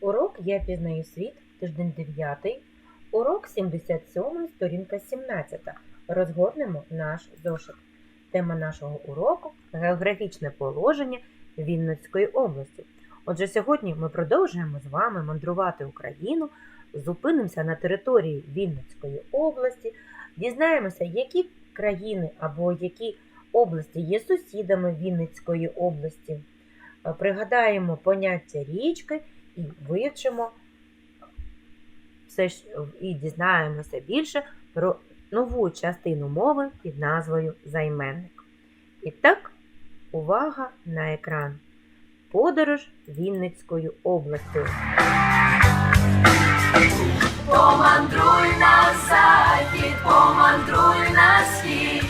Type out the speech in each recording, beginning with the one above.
Урок Я пізнаю світ, тиждень 9, урок 77, сторінка 17. Розгорнемо наш зошит. Тема нашого уроку географічне положення Вінницької області. Отже, сьогодні ми продовжуємо з вами мандрувати Україну, зупинимося на території Вінницької області, дізнаємося, які країни або які області є сусідами Вінницької області. Пригадаємо поняття річки і вивчимо все ж і дізнаємося більше про нову частину мови під назвою займенник. І так, увага на екран. Подорож Вінницькою областю. Помандруй на захід, помандруй на схід,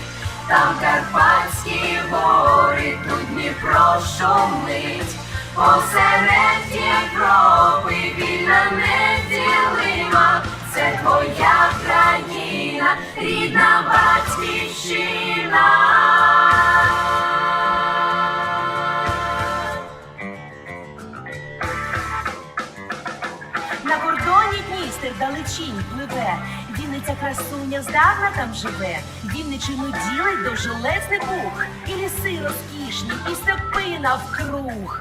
там Карпатські гори, тут Дніпро шумить, посеред Європи вільна неділима, це твоя країна, рідна батьківщина. На кордоні Дністер далечінь пливе, Вінниця красуня здавна там живе, Вінничину ділить довжелезний пух, і ліси розкішні, і степи навкруг.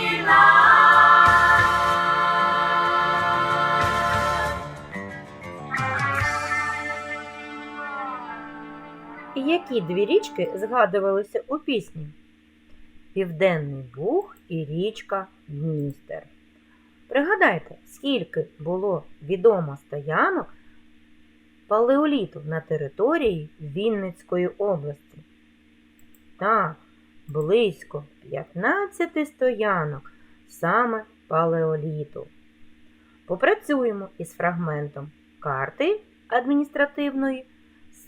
Які дві річки згадувалися у пісні? Південний Буг і річка Дністер. Пригадайте, скільки було відомо стоянок палеоліту на території Вінницької області. Так, близько 15 стоянок саме палеоліту. Попрацюємо із фрагментом карти адміністративної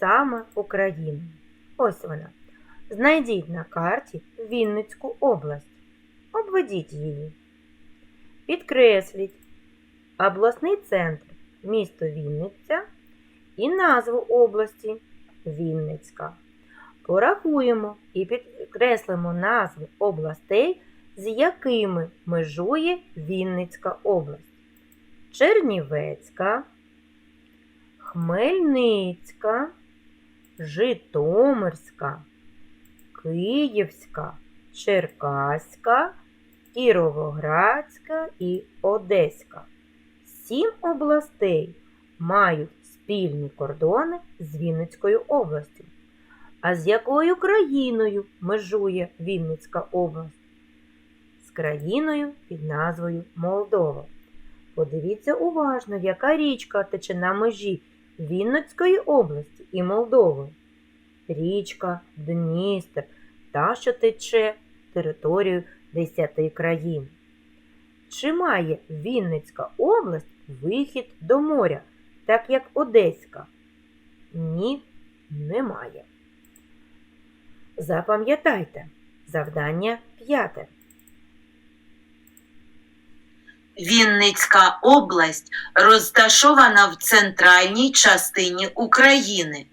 саме України. Ось вона. Знайдіть на карті Вінницьку область. Обведіть її. Підкресліть обласний центр місто Вінниця і назву області Вінницька. Порахуємо і підкреслимо назви областей, з якими межує Вінницька область. Чернівецька, Хмельницька, Житомирська, Київська, Черкаська, Кіровоградська і Одеська. Сім областей мають спільні кордони з Вінницькою областю. А з якою країною межує Вінницька область? З країною під назвою Молдова. Подивіться уважно, яка річка тече на межі Вінницької області і Молдови. Річка Дністер, та, що тече територію 10 країн. Чи має Вінницька область вихід до моря, так як Одеська? Ні, немає. Запам'ятайте, завдання п'яте. Вінницька область розташована в центральній частині України.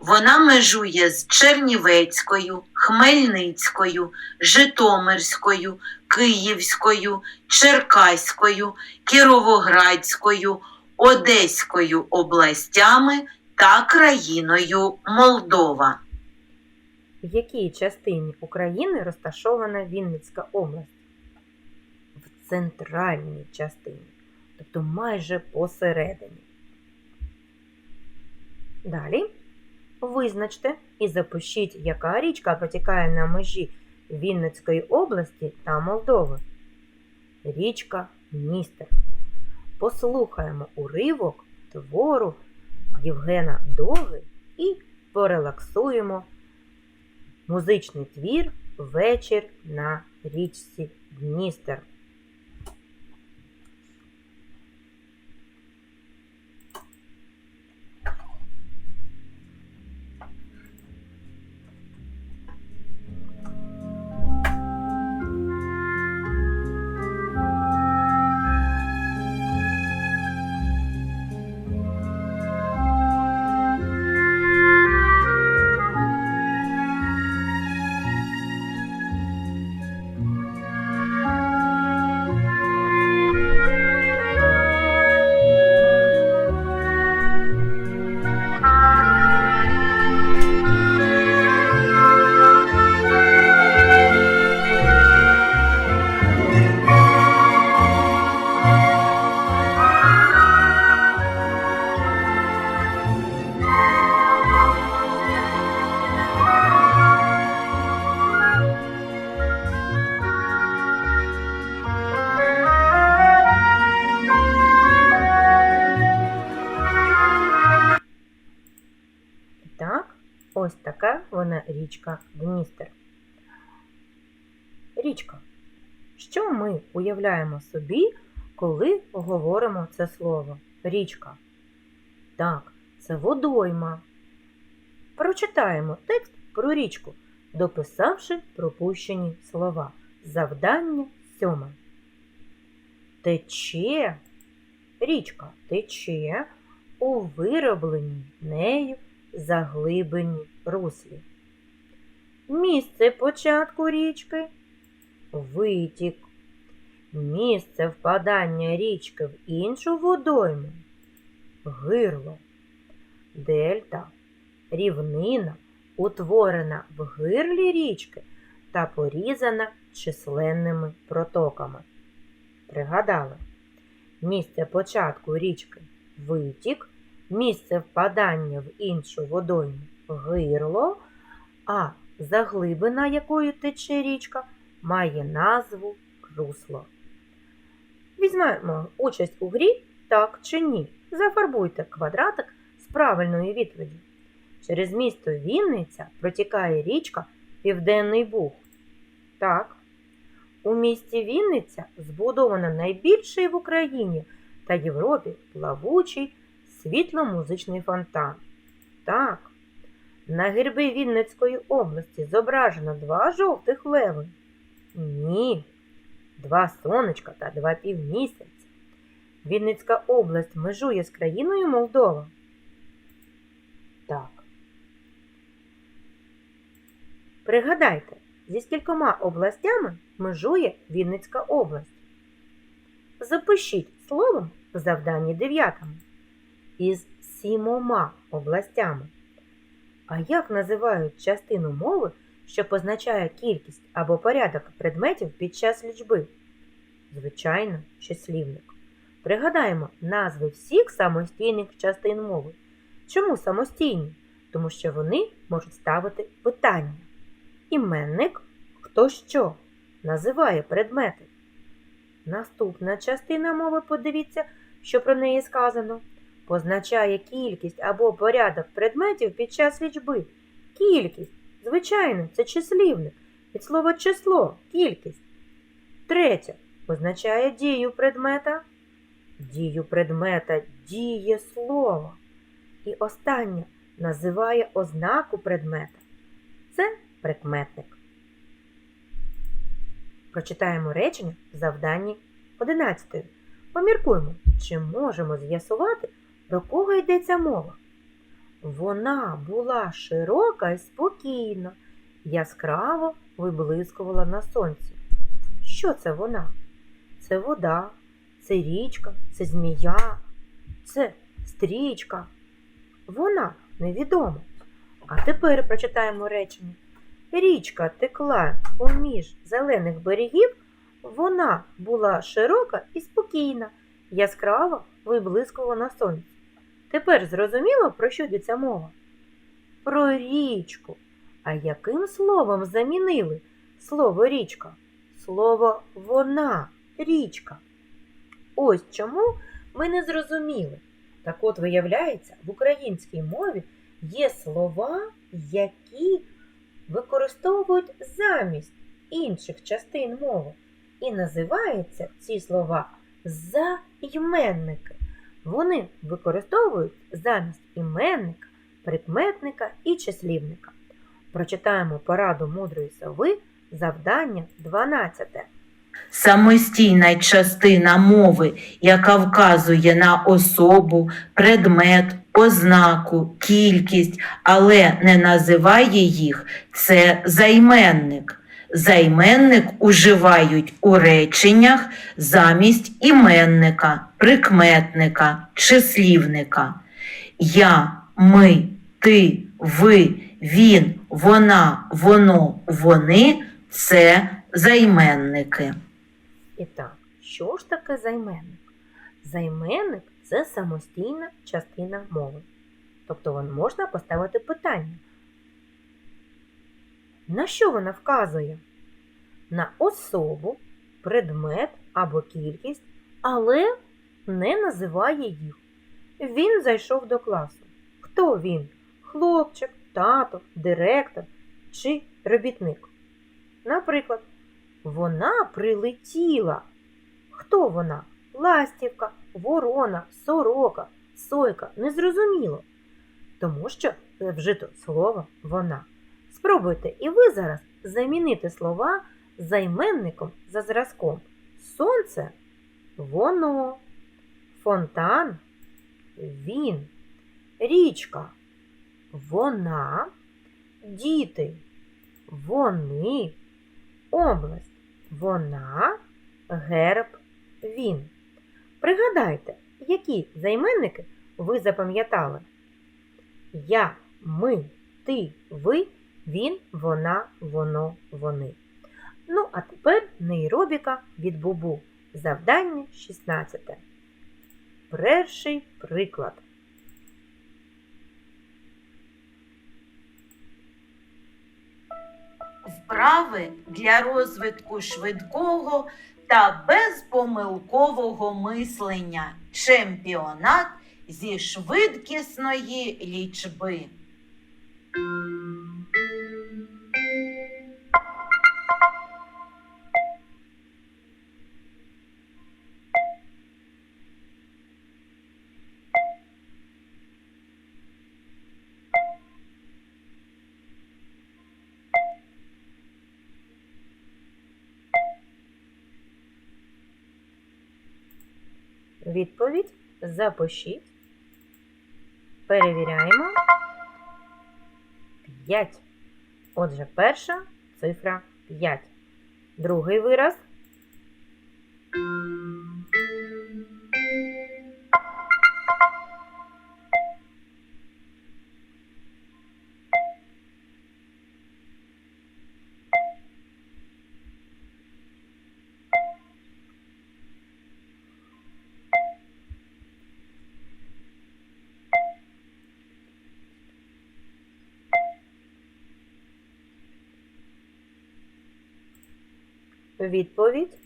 Вона межує з Чернівецькою, Хмельницькою, Житомирською, Київською, Черкаською, Кіровоградською, Одеською областями та країною Молдова. В якій частині України розташована Вінницька область? Центральній частині, тобто майже посередині. Далі визначте і запишіть, яка річка протікає на межі Вінницької області та Молдови. Річка Дністер. Послухаємо уривок твору Євгена Доги і порелаксуємо музичний твір Вечір на річці Дністер. Ось така вона річка Дністер. Річка. Що ми уявляємо собі, коли говоримо це слово? Річка. Так, це водойма. Прочитаємо текст про річку, дописавши пропущені слова. Завдання сьоме. Тече, річка тече у виробленій нею заглибині руслі. Місце початку річки витік. Місце впадання річки в іншу водойму гирло. Дельта рівнина, утворена в гирлі річки та порізана численними протоками. Пригадали, місце початку річки витік, місце впадання в іншу водойму гирло, а заглибина, якою тече річка, має назву русло. Візьмемо участь у грі так чи ні. Зафарбуйте квадратик з правильної відповіді. Через місто Вінниця протікає річка Південний Буг. Так. У місті Вінниця збудовано найбільший в Україні та Європі плавучий світло-музичний фонтан. Так. На гербі Вінницької області зображено два жовтих леви. Ні. Два сонечка та два півмісяці. Вінницька область межує з країною Молдова. Так. Пригадайте, зі скількома областями межує Вінницька область. Запишіть словом в завданні дев'ятому. Із сімома областями. А як називають частину мови, що позначає кількість або порядок предметів під час лічби? Звичайно, числівник. Пригадаємо назви всіх самостійних частин мови. Чому самостійні? Тому що вони можуть ставити питання. Іменник хто що називає предмети. Наступна частина мови, подивіться, що про неї сказано, позначає кількість або порядок предметів під час лічби. Кількість, звичайно, це числівник. Від слова число кількість. Третє позначає дію предмета. Дію предмета діє слово. І останнє називає ознаку предмета. Це прикметник. Прочитаємо речення в завданні 11. Поміркуємо, чи можемо з'ясувати, про кого йдеться мова. Вона була широка і спокійна, яскраво виблискувала на сонці. Що це вона? Це вода, це річка, це змія, це стрічка. Вона невідома. А тепер прочитаємо речення. Річка текла поміж зелених берегів, вона була широка і спокійна, яскраво виблискувала на сонці. Тепер зрозуміло, про що йдеться мова? Про річку. А яким словом замінили слово річка? Слово вона, річка. Ось чому ми не зрозуміли. Так от, виявляється, в українській мові є слова, які використовують замість інших частин мови. І називаються ці слова займенники. Вони використовують замість іменника, прикметника і числівника. Прочитаємо пораду мудрої сови, завдання 12. Самостійна частина мови, яка вказує на особу, предмет, ознаку, кількість, але не називає їх, це займенник. Займенник уживають у реченнях замість іменника, прикметника, числівника. Я, ми, ти, ви, він, вона, воно, вони це займенники. І так, що ж таке займенник? Займенник це самостійна частина мови. Тобто можна поставити питання. На що вона вказує? На особу, предмет або кількість, але не називає їх. Він зайшов до класу. Хто він? хлопчик, тато, директор чи робітник. Наприклад, вона прилетіла. Хто вона? Ластівка, ворона, сорока, сойка. Незрозуміло. Тому що вжито слово вона. Спробуйте і ви зараз замінити слова займенником за зразком. Сонце воно, фонтан він, річка вона, діти вони, область вона, герб він. Пригадайте, які займенники ви запам'ятали? Я, ми, ти, ви, він, вона, воно, вони. Ну, а тепер нейробіка від Бубу. Завдання 16. Перший приклад. Вправи для розвитку швидкого та безпомилкового мислення. Чемпіонат зі швидкісної лічби. Відповідь запишіть. Перевіряємо. 5. Отже, перша цифра 5. Другий вираз. Відповідь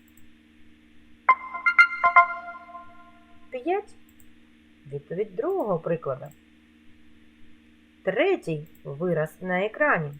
5. Відповідь другого прикладу. Третій вираз на екрані.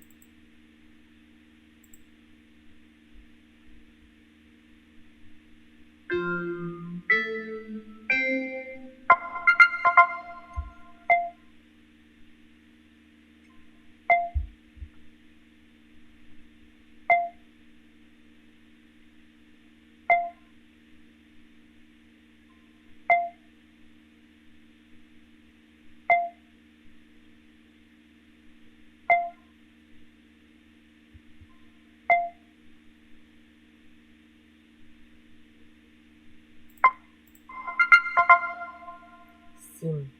Сім.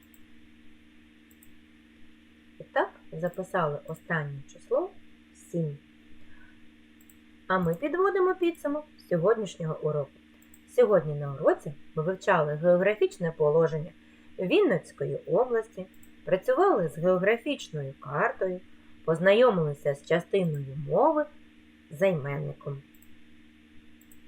І так, записали останнє число 7. А ми підводимо підсумок сьогоднішнього уроку. Сьогодні на уроці ми вивчали географічне положення Вінницької області, працювали з географічною картою, познайомилися з частиною мови займенником.